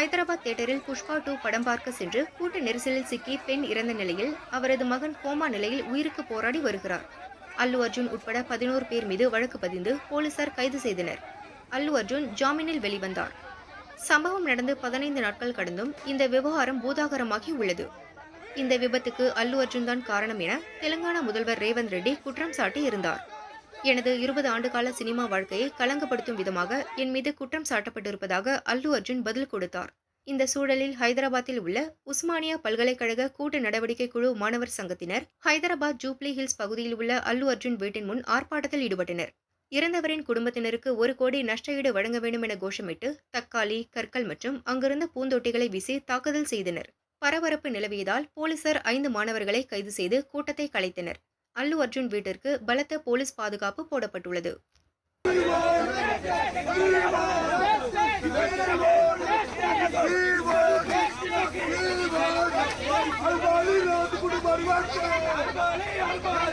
ஹைதராபாத் தியேட்டரில் புஷ்பா டூ படம் பார்க்க சென்று கூட்ட நெரிசலில் சிக்கி பெண் இறந்த நிலையில் அவரது மகன் கோமா நிலையில் உயிருக்கு போராடி வருகிறார். அல்லு அர்ஜுன் உட்பட பதினோரு பேர் மீது வழக்கு பதிந்து போலீசார் கைது செய்தனர். அல்லு அர்ஜுன் ஜாமீனில் வெளிவந்தார். சம்பவம் நடந்து பதினைந்து நாட்கள் கடந்தும் இந்த விவகாரம் பூதாகரமாகி உள்ளது. இந்த விபத்துக்கு அல்லு அர்ஜுன் தான் காரணம் என தெலுங்கானா முதல்வர் ரேவந்த் ரெட்டி குற்றம் சாட்டி இருந்தார் எனது இருபது ஆண்டுகால சினிமா வாழ்க்கையை களங்கப்படுத்தும் விதமாக என் மீது குற்றம் சாட்டப்பட்டிருப்பதாக அல்லு அர்ஜுன் பதில் கொடுத்தார். இந்த சூழலில் ஹைதராபாத்தில் உள்ள உஸ்மானியா பல்கலைக்கழக கூட்டு நடவடிக்கை குழு மாணவர் சங்கத்தினர் ஹைதராபாத் ஜூப்ளி ஹில்ஸ் பகுதியில் உள்ள அல்லு அர்ஜுன் வீட்டின் முன் ஆர்ப்பாட்டத்தில் ஈடுபட்டனர். இறந்தவரின் குடும்பத்தினருக்கு ஒரு கோடி நஷ்டஈடு வழங்க வேண்டும் என கோஷமிட்டு தக்காளி கற்கள் மற்றும் அங்கிருந்த பூந்தொட்டிகளை வீசி தாக்குதல் செய்தனர். பரபரப்பு நிலவியதால் போலீசார் ஐந்து மாணவர்களை கைது செய்து கூட்டத்தை கலைத்தனர். அல்லு அர்ஜுன் வீட்டிற்கு பலத்த போலீஸ் பாதுகாப்பு போடப்பட்டுள்ளது அல்பாலி